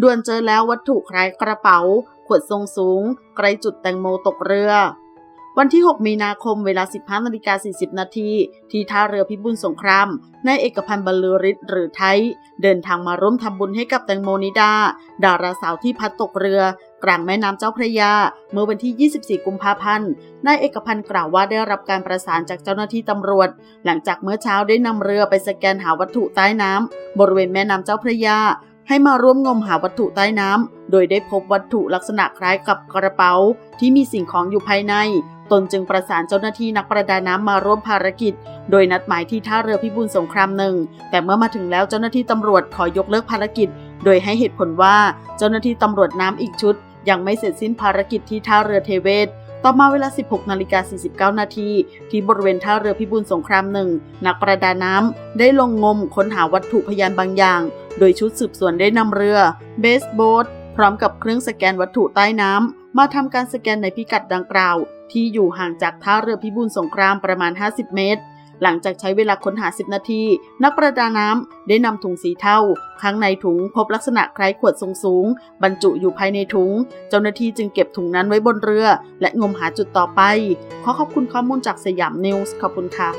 ด่วนเจอแล้ววัตถุคล้ายกระเป๋า ขวดทรงสูง ใกล้จุดแตงโมตกเรือ วันที่ 6 มีนาคมเวลา 15นาฬิกา40 นาทีที่ท่าเรือพิบูลสงครามนายเอกพันธ์บรรลือฤทธิ์หรือไทย เดินทางมาร่วมทำบุญให้กับแตงโมนิดา ดาราสาวที่พัดตกเรือกลางแม่น้ำเจ้าพระยา เมื่อวันที่ 24 กุมภาพันธ์ นายเอกพันธ์กล่าวว่าได้รับการประสานจากเจ้าหน้าที่ตำรวจ หลังจากเมื่อเช้าได้นำเรือไปสแกนหาวัตถุใต้น้ำบริเวณแม่น้ำเจ้าพระยา ให้มาร่วมงมหาวัตถุใต้น้ำ โดยได้พบวัตถุลักษณะคล้ายกับกระเป๋า ที่มีสิ่งของอยู่ภายใน ตนจึงประสานเจ้าหน้าที่นักประดาน้ำมาร่วมภารกิจ โดยนัดหมายที่ท่าเรือพิบูลสงครามหนึ่ง แต่เมื่อมาถึงแล้วเจ้าหน้าที่ตำรวจขอยกเลิกภารกิจ โดยให้เหตุผลว่าเจ้าหน้าที่ตำรวจน้ำอีกชุด ยังไม่เสร็จสิ้นภารกิจที่ท่าเรือเทเวศต่อมาเวลา 16 นาฬิกา 49 นาที ที่บริเวณท่าเรือพิบูลสงครามหนึ่ง นักประดาน้ำได้ลงงมค้นหาวัตถุพยานบางอย่าง โดยชุดสืบสวนได้นำเรือเบสโบ๊ทพร้อมกับเครื่องสแกนวัตถุใต้น้ำมาทำการสแกนในพิกัดดังกล่าว ที่อยู่ห่างจากท่าเรือพิบูลสงครามประมาณ 50 เมตร หลังจากใช้เวลาค้นหา 10 นาที นักประดาน้ำได้นำถุงสีเทาข้างในถุงพบลักษณะคล้ายขวดทรงสูง บรรจุอยู่ภายในถุง เจ้าหน้าที่จึงเก็บถุงนั้นไว้บนเรือ และงมหาจุดต่อไป ขอขอบคุณข้อมูลจากสยามนิวส์ขอบคุณค่ะ